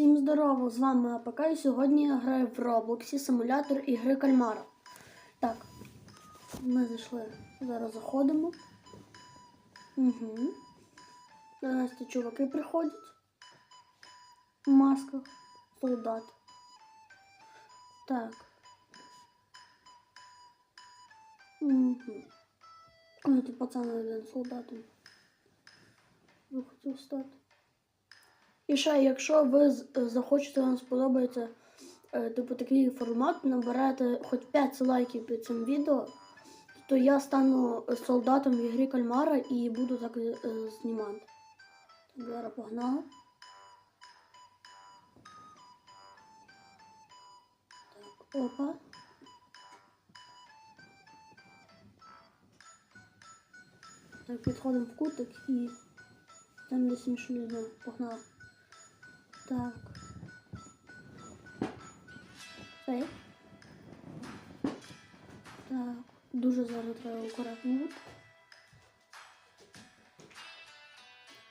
Всім здорово! З вами АПК і сьогодні я граю в Роблоксі симулятор ігри Кальмара. Так, ми зайшли. Зараз заходимо. Угу. До ті чуваки приходять. В масках. Солдат. Так. Угу. Ой, тут пацан один солдатом. Захотів стати. І ще, якщо ви захочете, вам сподобається е, типу такий формат, наберете хоч 5 лайків під цим відео, то я стану солдатом в ігрі Кальмара і буду так е, знімати. Зараз погнали. Так, опа. Так, підходимо в кутик і там десь іншу людину. Погнали. Так. Цей. Так. Дуже зараз треба акуратно.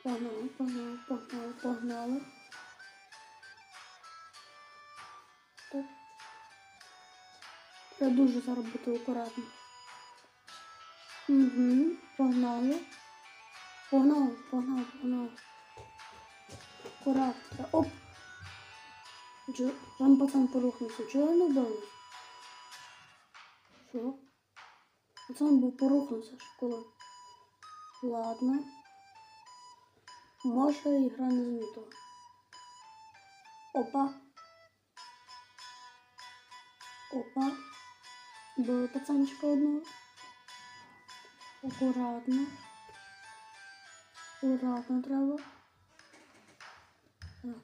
Погнали, погнали, погнали, погнали. Так. Треба дуже зараз бути акуратно. Угу, погнали. Погнали, погнали, погнали. Аккуратно. Оп! Чо? Там пацан порухнувся. Чого не вбили? Що? Пацан був порухнувся ж коли. Ладно. Може ігра не замітила. Опа. Опа. Били пацанчика одного. Акуратно. Акуратно треба. Так.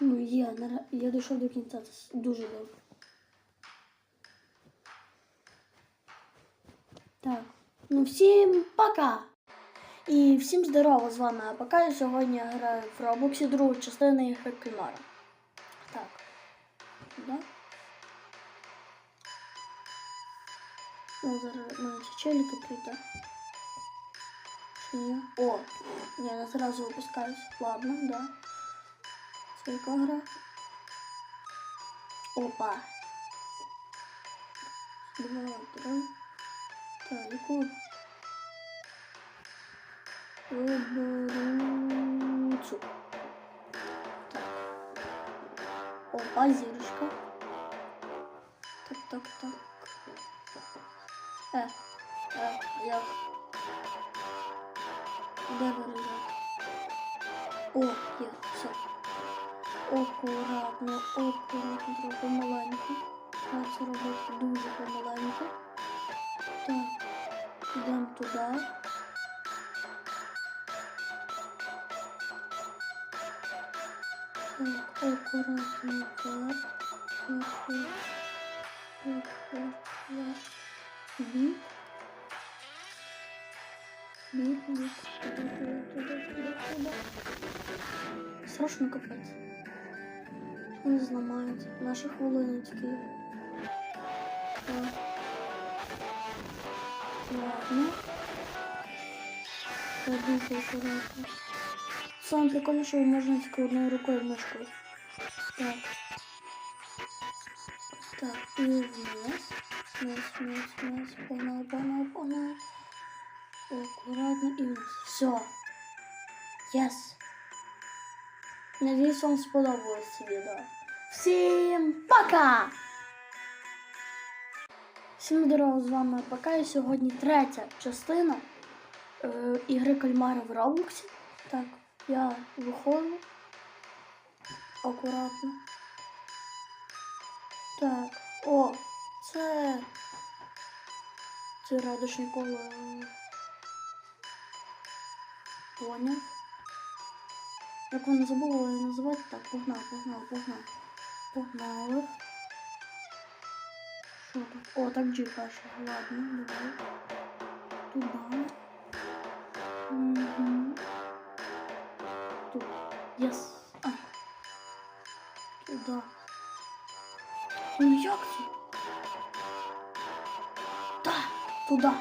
Ну, є, нара- я дійшов до кінця, це с- дуже добре. Так. Ну всім пока! І всім здорово, з вами АПК, і сьогодні я граю в Роблоксі другу частину ігри Кальмара. Так. Да? Ну, зараз мають челіки прийти. Чи ні? О, ні, я зразу випускаюсь. Ладно, да. Це яка гра? Опа. Два, три. Так, яку? Виберу цю. Так. Опа, зірочка. Так, так, так. Е, е, як? Де виражати? О, є, все. Акуратно, акуратно, треба помаленьку. Треба це робити дуже помаленьку. Так, йдемо туди. Так, акуратно, так. Так, так, так, так, так. Страшно капець. Вони зламають. Наші хвилини тільки. є. Так. Ладно. Я дуже акуратно. Саме прикольно, що можна тільки одною рукою мишкою. Так. Так, і вниз. Вниз, вниз, вниз. Погнали, погнали, погнали. Аккуратно і вниз. Все. Єс. Надіюсь, вам сподобалось відео. Всім пока! Всім здорово, з вами ПК і сьогодні третя частина е, ігри Кальмара в Роблоксі. Так, я виходжу акуратно. Так, о, це. Це радужне коло. Поняв. Як вони забули називати, так, погнали, погнали, погнали. Погнали. Що тут? О, так джип перший. Ладно, давай. Туда. Угу. Тут. Єс. А. Туда. Ну як це? Так, туди.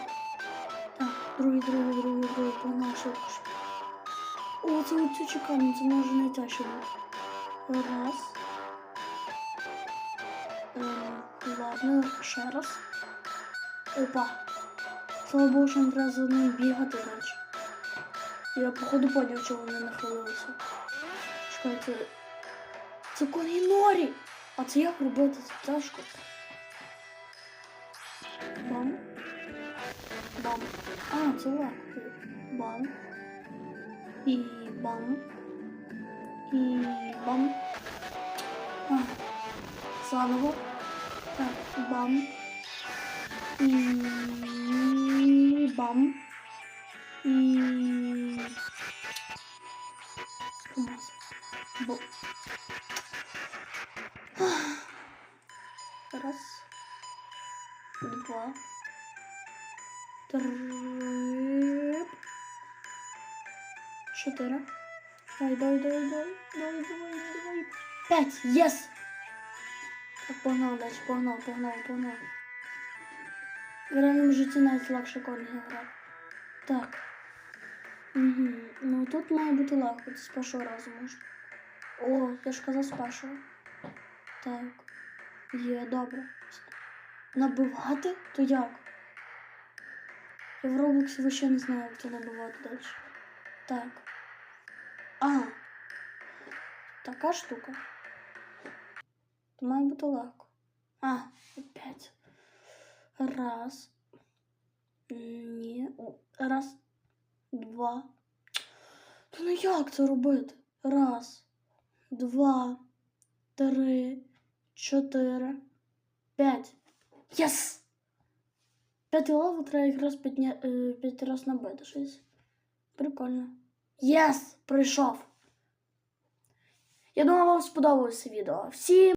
Так, другий, другий, другий, другий, погнали швидко. О, це оцю чекаємо, це може найтяжче бути. Раз. Е, ладно, ще раз. Опа. Слава Богу, що не треба за нею бігати, наче. Я походу поняв, чого вони нахилилися. Чекайте. Це конінорі! А це як робити? Це тяжко. Бам. Бам. А, це легко. Бам. І бам. І бам. А. Заново. Так, бам. І бам. І Томас. Чотири. Давай, давай, давай, давай, давай, давай, давай. П'ять. Єс! Так, погнав далі, погнав, погнав, погнав. В реальному житті навіть легше конги грати. Так. Угу. Ну тут має бути легко, це з першого разу можна. О, я ж казав з першого. Так. Є, добре. Набивати? То як? Я в Роблоксі вообще не знаю, як це набивати далі. Так. А. Така штука. То має бути легко. А, опять. Раз. Ні. Раз. Два. То ну як це робити? Раз. Два. Три. Чотири. П'ять. Єс! П'ятий лаву треба якраз е, п'ять раз набити щось. Прикольно. Єс! Прийшов. Я думаю, вам сподобалося відео. Всім